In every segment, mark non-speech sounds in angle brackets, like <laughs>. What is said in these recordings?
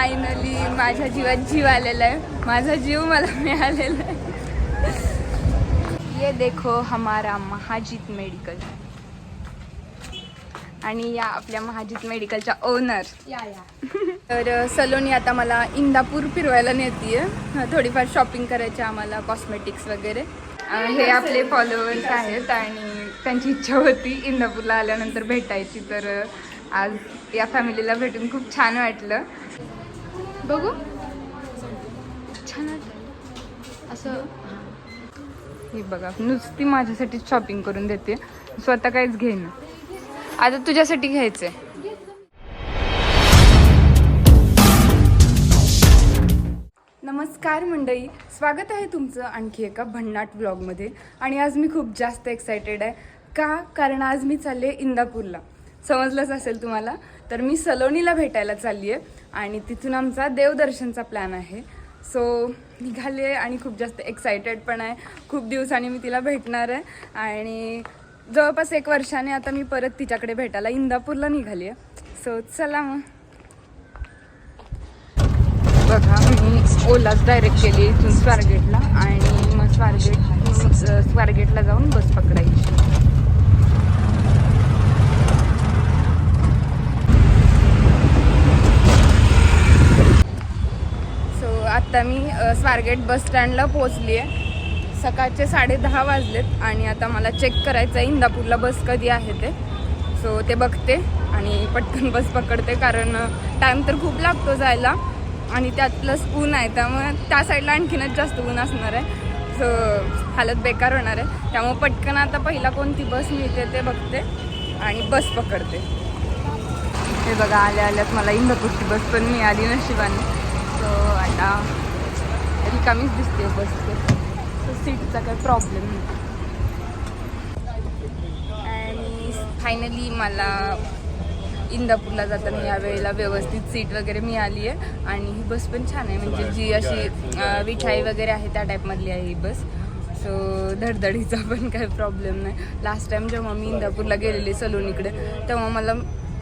Finally माझ्या जीवात जीव आलेला आहे. माझा जीव मला मिळालेला आहे. ये देखो हमारा महाजीत मेडिकल. आणि या आपल्या महाजीत मेडिकलच्या ओनर. या या. तर सलोनी आता मला इंदापूर फिरवायला नेतीये. थोडीफार शॉपिंग करायची आम्हाला कॉस्मेटिक्स वगैरे. हे आपले फॉलोअर्स आहेत आणि त्यांची इच्छा होती इंदापूरला आल्यानंतर भेटायची. तर आज या फॅमिलीला भेटून खूप छान वाटलं. बघू. छान असं हे. बघा नुसती माझ्यासाठी शॉपिंग करून देते. स्वतः काहीच घेईन. आता तुझ्यासाठी घ्यायचंय. नमस्कार मंडळी. स्वागत आहे तुमचं आणखी एका भन्नाट ब्लॉगमध्ये आणि आज मी खूप जास्त एक्सायटेड आहे. का? कारण आज मी चालले इंदापूरला. समजलंच असेल तुम्हाला. तर मी सलोनीला भेटायला चालली आहे आणि तिथून आमचा देवदर्शनचा प्लॅन आहे. सो निघाले आणि खूप जास्त एक्सायटेड पण आहे. खूप दिवसांनी मी तिला भेटणार आहे. आणि जवळपास एक वर्षाने आता मी परत तिच्याकडे भेटायला इंदापूरला निघाली आहे. सो चला मग. बघा मी ओलाच डायरेक्ट केली इथून स्वारगेटला आणि मग स्वारगेट स्वारगेटला जाऊन बस पकडायची. आत्ता मी स्वारगेट बस स्टँडला पोचली आहे. सकाळचे साडेदहा वाजलेत आणि आता मला चेक करायचं आहे. इंदापूरला बस कधी आहे ते. सो ते बघते आणि पटकन बस पकडते कारण टाईम तर खूप लागतो जायला आणि त्यात प्लस ऊन आहे. त्यामुळे त्या साईडला आणखीनच जास्त ऊन असणार आहे. सो हालत बेकार होणार आहे. त्यामुळे पटकन आता पहिला कोणती बस मिळते ते बघते आणि बस पकडते. हे बघा आल्या आल्यात मला इंदापूरची बस पण मिळाली नशिबाने. सो आता रिकामीच दिसते बस सो सीटचा काही प्रॉब्लेम नाही. आणि फायनली मला इंदापूरला जाताना या वेळेला व्यवस्थित सीट वगैरे मिळाली आहे. आणि ही बस पण छान आहे. म्हणजे जी अशी विठाई वगैरे आहे त्या टाईपमधली आहे ही बस. सो धडधडीचा पण काही प्रॉब्लेम नाही. लास्ट टाईम जेव्हा मी इंदापूरला गेलेली सलून इकडे तेव्हा मला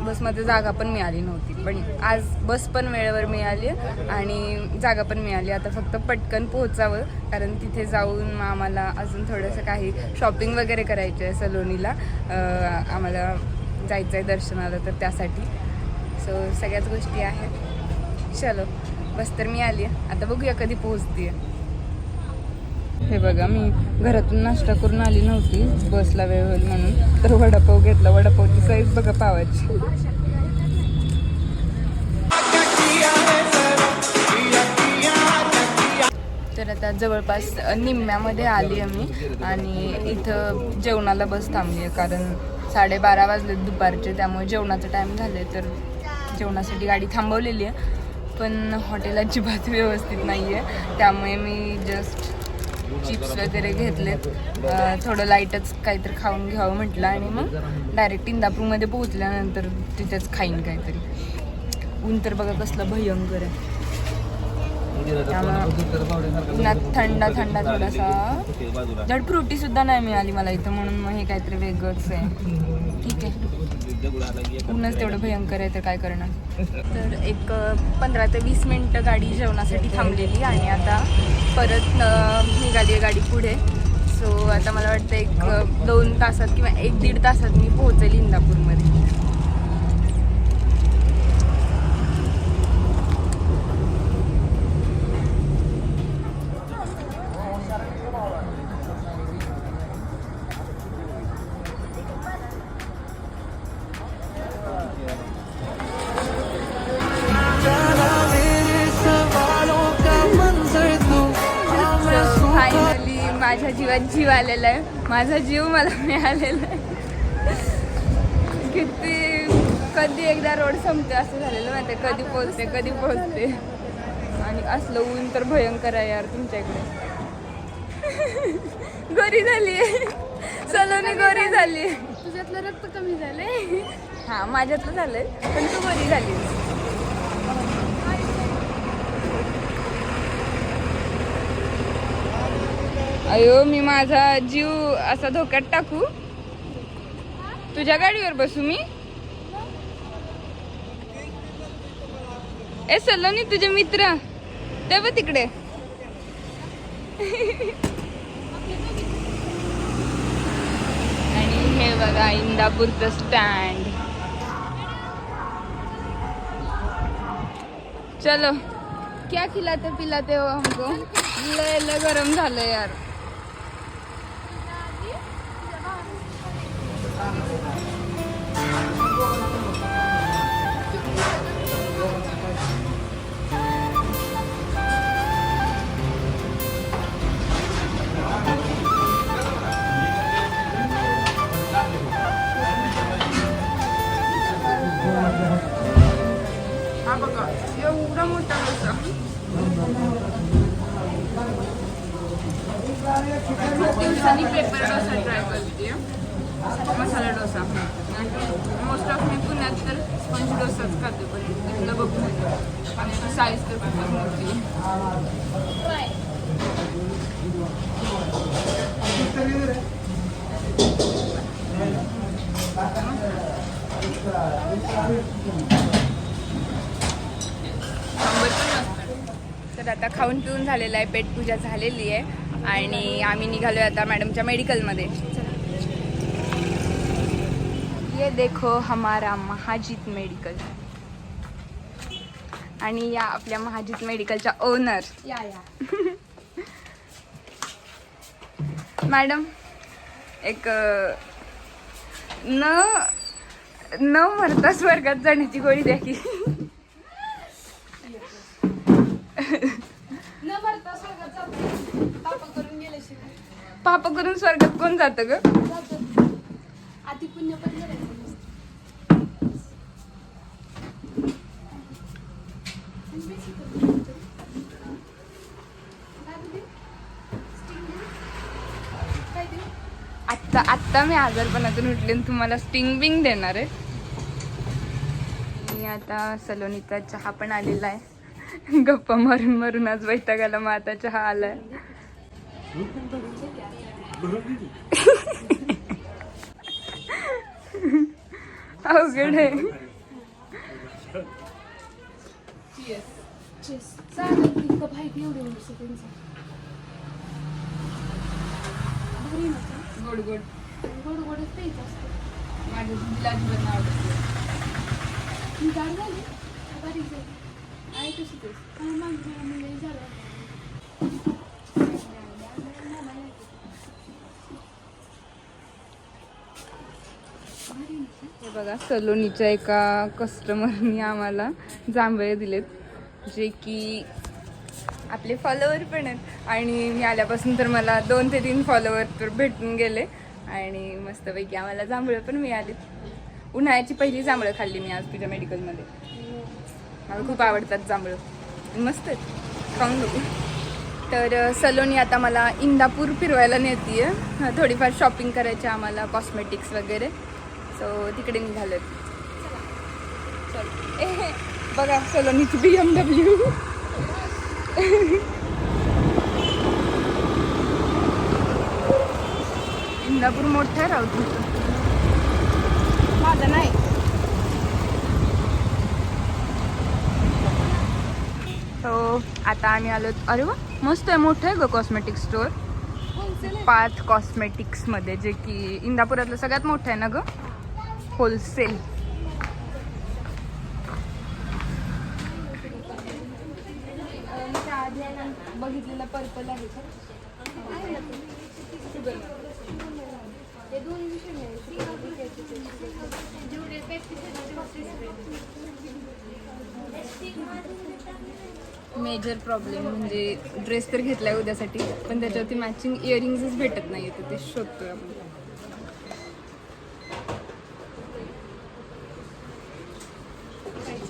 बसमध्ये जागा पण मिळाली नव्हती. पण आज बस पण वेळेवर मिळाली आणि जागा पण मिळाली. आता फक्त पटकन पोहोचावं कारण तिथे जाऊन मग आम्हाला अजून थोडंसं काही शॉपिंग वगैरे करायचं आहे सलोनीला आम्हाला जायचं आहे दर्शनाला तर त्यासाठी. सो सगळ्याच गोष्टी आहेत. चलो बस तर मी आली आहे आता बघूया कधी पोहोचते हे बघा मी घरातून नाश्ता करून आली नव्हती. बसला वेळ होईल म्हणून. तर वडापाव घेतला. वडापावची साईज बघा पावाची. तर आता जवळपास निम्म्यामध्ये आली आहे मी आणि इथं जेवणाला बस थांबली आहे कारण साडेबारा वाजले दुपारचे त्यामुळे जेवणाचं टाईम झाले तर जेवणासाठी गाडी थांबवलेली आहे पण हॉटेल अजिबात <laughs> व्यवस्थित नाही आहे त्यामुळे मी जस्ट चिप्स वगैरे घेतलेत. थोडं लाईटच काहीतरी खाऊन घ्यावं म्हटलं आणि मग डायरेक्ट इंदापूरमध्ये पोहोचल्यानंतर तिथेच खाईन काहीतरी. ऊन तर बघा कसलं भयंकर आहे. त्यामुळं उन्हात थंडा थंडा थोडासा. जड फ्रुटी सुद्धा नाही मिळाली मला इथं म्हणून मग हे काहीतरी वेगळंच आहे. ठीक आहे. ऊनच तेवढं भयंकर आहे तर काय करणार. तर एक पंधरा ते वीस मिनटं गाडी जेवणासाठी थांबलेली आणि आता परत निघाली आहे गाडी पुढे. सो आता मला वाटतं एक दोन तासात किंवा एक दीड तासात मी पोहोचेल इंदापूरमध्ये. जीवात जीव आलेला आहे. माझा जीव मला मिळालेला आहे. किती कधी एकदा रोड संपते असं झालेलं माहिती आहे कधी पोचते कधी पोचते आणि असलं ऊन तर भयंकर आहे यार तुमच्या इकडे गोरी झाली सलोनी गोरी झाली. तुझ्यातलं रक्त कमी झालंय. हा माझ्यातलं झालंय पण तू गोरी झाली अयो मी माझा जीव असा धोक्यात टाकू? तुझ्या गाडीवर बसू मी? ए सलोनी तुझे मित्र. ते बघ तिकडे. आणि हे बघा इंदापूरचं स्टँड चलो. क्या खिलाते पिलाते हो हमको? लय लय गरम झालं यार. खूप दिवसांनी पेपर डोसा ट्राय करते मसाला डोसा. मोस्ट ऑफ मी पुण्यात तर स्पंज डोसाच खाते पण तिथलं बघून आणि साईज तर खूपच मोठी आहे. शंभर तर आता खाऊन पिऊन झालेलं आहे पेट पूजा झालेली आहे. आणि आम्ही निघालोय आता मॅडमच्या मेडिकलमध्ये. ये देखो हमारा महाजित मेडिकल. आणि या आपल्या महाजित मेडिकलच्या ओनर. या या. <laughs> मॅडम एक न न मरता स्वर्गात जाण्याची गोळी द्या की <laughs> न भरता स्वागत जातो ताप करून गेल्याशिवाय पाप करून स्वर्गात कोण जातं ग? आत्ता आत्ता मी आजारपणातून उठले आणि तुम्हाला स्टिंग बिंग देणार आहे. मी आता सलोनीचा चहा पण आलेला आहे. गप्पा मारून मारून आज वैतागाला मग आता चहा आलाय. <laughs> अवघड आहे. चालेल आहे एवढे गोड गोड गोड गोडच प्यायचं असतं माझ्या दिदीला अजिबात आवडत मी जाड झाली बारीक झाली आहे तशी तेच काय मुलं झालं हे बघा सलोनीच्या एका कस्टमरनी आम्हाला जांभळे दिलेत जे की आपले फॉलोवर पण आहेत. आणि मी आल्यापासून तर मला दोन ते तीन फॉलोवर तर भेटून गेले. आणि मस्तपैकी आम्हाला जांभळं पण मिळालीत उन्हाळ्याची पहिली जांभळं खाल्ली मी आज तुझ्या मेडिकलमध्ये मला खूप आवडतात जांभळं. मस्त आहेत. खाऊन बघू. तर सलोनी आता मला इंदापूर फिरवायला नेते थोडीफार शॉपिंग करायची आम्हाला कॉस्मेटिक्स वगैरे. सो तिकडे निघालोय. चल. ए <laughs> बघा सलोनीची बी एम डब्ल्यू इंदापूर मोठं आहे राहू तुमचं माझं नाही. तो आता आम्ही आलो. अरे वा मस्त आहे मोठं आहे ग कॉस्मेटिक आहे. पाथ कॉस्मेटिक्समध्ये जे की इंदापुरातलं सगळ्यात मोठं आहे ना ग? होलसेल बघितलेला पर्पल आहे का मेजर प्रॉब्लेम म्हणजे ड्रेस तर घेतलाय उद्यासाठी पण त्याच्यावरती मॅचिंग इयरिंग्सच भेटत नाही ते शोधतोय आपण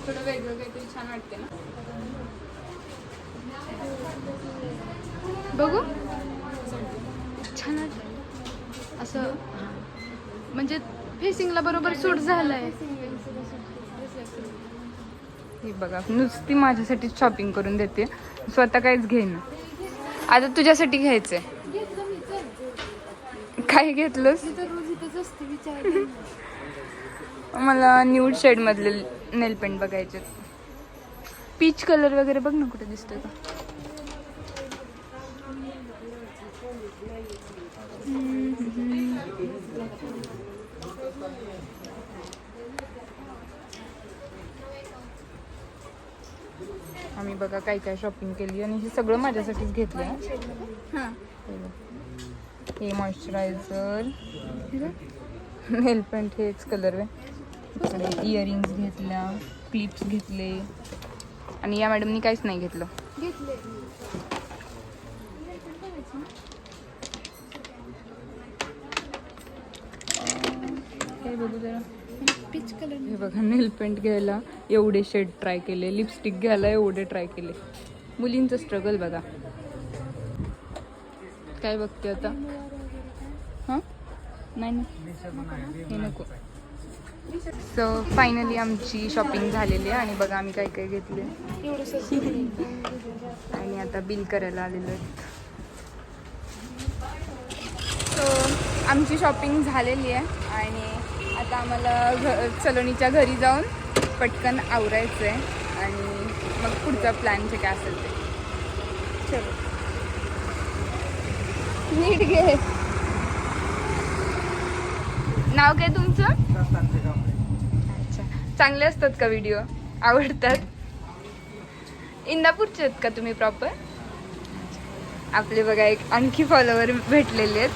थोडं वेगळं काहीतरी छान वाटते ना? बघू. छान असं म्हणजे फेसिंगला बरोबर सूट झालंय. हे बघा नुसती माझ्यासाठी शॉपिंग करून देते. स्वतः काहीच घेईन. आता तुझ्यासाठी घ्यायचंय. काय घेतलंस? मला न्यूड शेड मधले नेल पेंट बघायचे पीच कलर वगैरे बघ ना कुठे दिसतोय का आम्ही बघा काय काय शॉपिंग केली आणि हे सगळं माझ्यासाठीच घेतलं हां. हे मॉइश्चरायझर नेल पेंट हेच कलर आहे. इयरिंग्स घेतल्या क्लिप्स घेतले. आणि या मॅडमनी काहीच नाही घेतलं. हे बघू जरा कलर हे बघा नेल पेंट घ्यायला एवढे शेड ट्राय केले. लिपस्टिक घ्यायला एवढे ट्राय केले. मुलींचं स्ट्रगल बघा. काय बघते आता? हां? नाही ना हे नको. सो फायनली आमची शॉपिंग झालेली आहे आणि बघा आम्ही काय काय घेतले आणि आता बिल करायला आलेलो आहे सो आमची शॉपिंग झालेली आहे आणि आता आम्हाला घ सलोनीच्या घरी जाऊन पटकन आवरायचं आहे आणि मग पुढचा प्लॅन जे काय असेल ते. चलो. नीट घे. नाव काय तुमचं? अच्छा. चांगले असतात का व्हिडिओ आवडतात? इंदापूरचे आहेत का तुम्ही प्रॉपर आपले बघा एक आणखी फॉलोवर भेटलेले आहेत.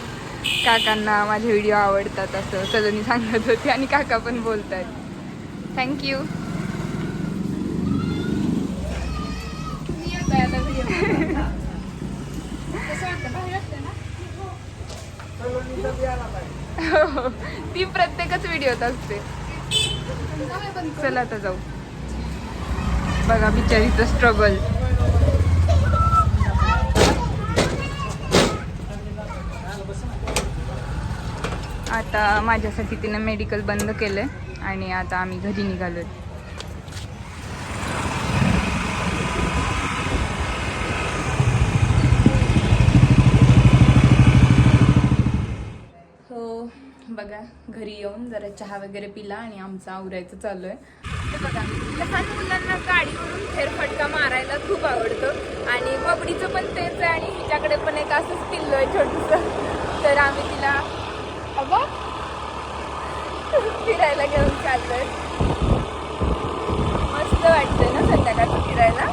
काकांना माझे व्हिडिओ आवडतात असं सलोनी सांगत होती आणि काका पण बोलत आहेत थँक्यू कसं वाटतं? <laughs> ती प्रत्येकच व्हिडिओत असते. चला आता जाऊ. बघा बिचारीचं स्ट्रगल आता माझ्यासाठी तिनं मेडिकल बंद केलंय आणि आता आम्ही घरी निघालोय हो बघा जाऊन जरा चहा वगैरे पिला आणि आमचं आवरायचं चालू आहे. बघा लहान मुलांना गाडीवरून फेरफटका मारायला खूप आवडतं आणि बबडीचं पण तेच आहे आणि हिच्याकडे पण एक असंच पिल्लो आहे छोटंसं. तर आम्ही तिला अगं फिरायला घेऊन चाललोय. मस्त वाटतंय ना संध्याकाळचं फिरायला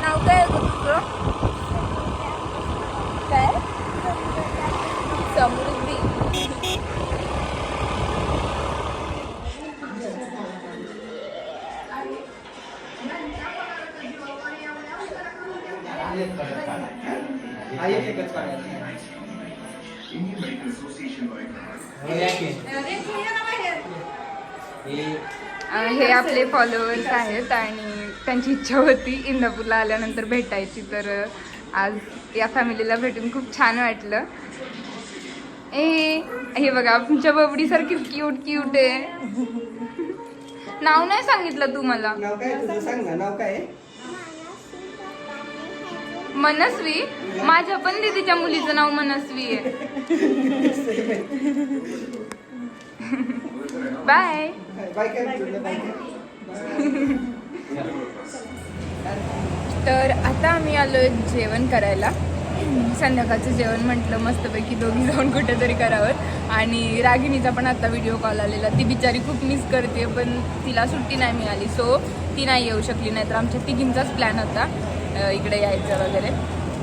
नाव काय आहे गं तुझं काय समृद्धी हे आपले फॉलोअर्स आहेत आणि त्यांची इच्छा होती इंदापूरला आल्यानंतर भेटायची तर आज या फॅमिलीला भेटून खूप छान वाटलं. ए हे बघा आमच्या बबडीसारखी क्यूट क्यूट आहे. नाव नाही सांगितलं तू मला. नाव काय तुझं? सांग ना नाव काय मनस्वी? माझ्या पण दीदीच्या मुलीचं नाव मनस्वी आहे. बाय. तर आता आम्ही आलोय जेवण करायला. संध्याकाळचं जेवण म्हटलं मस्तपैकी दोघी जाऊन कुठेतरी करावं. आणि रागिणीचा पण आता व्हिडिओ कॉल आलेला. ती बिचारी खूप मिस करते पण तिला सुट्टी नाही मिळाली. सो ती नाही येऊ शकली नाही तर आमच्या तिघींचाच प्लॅन होता. इकडे यायचं वगैरे.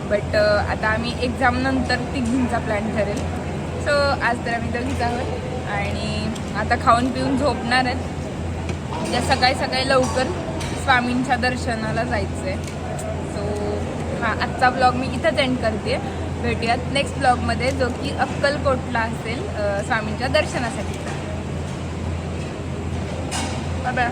बट आता आम्ही एक्झाम नंतर तिघींचा प्लॅन ठरेल. सो आज तर आम्ही दोघीच आहोत. आणि आता खाऊन पिऊन झोपणार आहेत. उद्या सकाळी सकाळी लवकर स्वामींच्या दर्शनाला जायचं आहे सो हां आजचा ब्लॉग मी इथंच एंड करते. भेटूयात नेक्स्ट ब्लॉगमध्ये जो की अक्कलकोटला असेल स्वामींच्या दर्शनासाठी. बाय.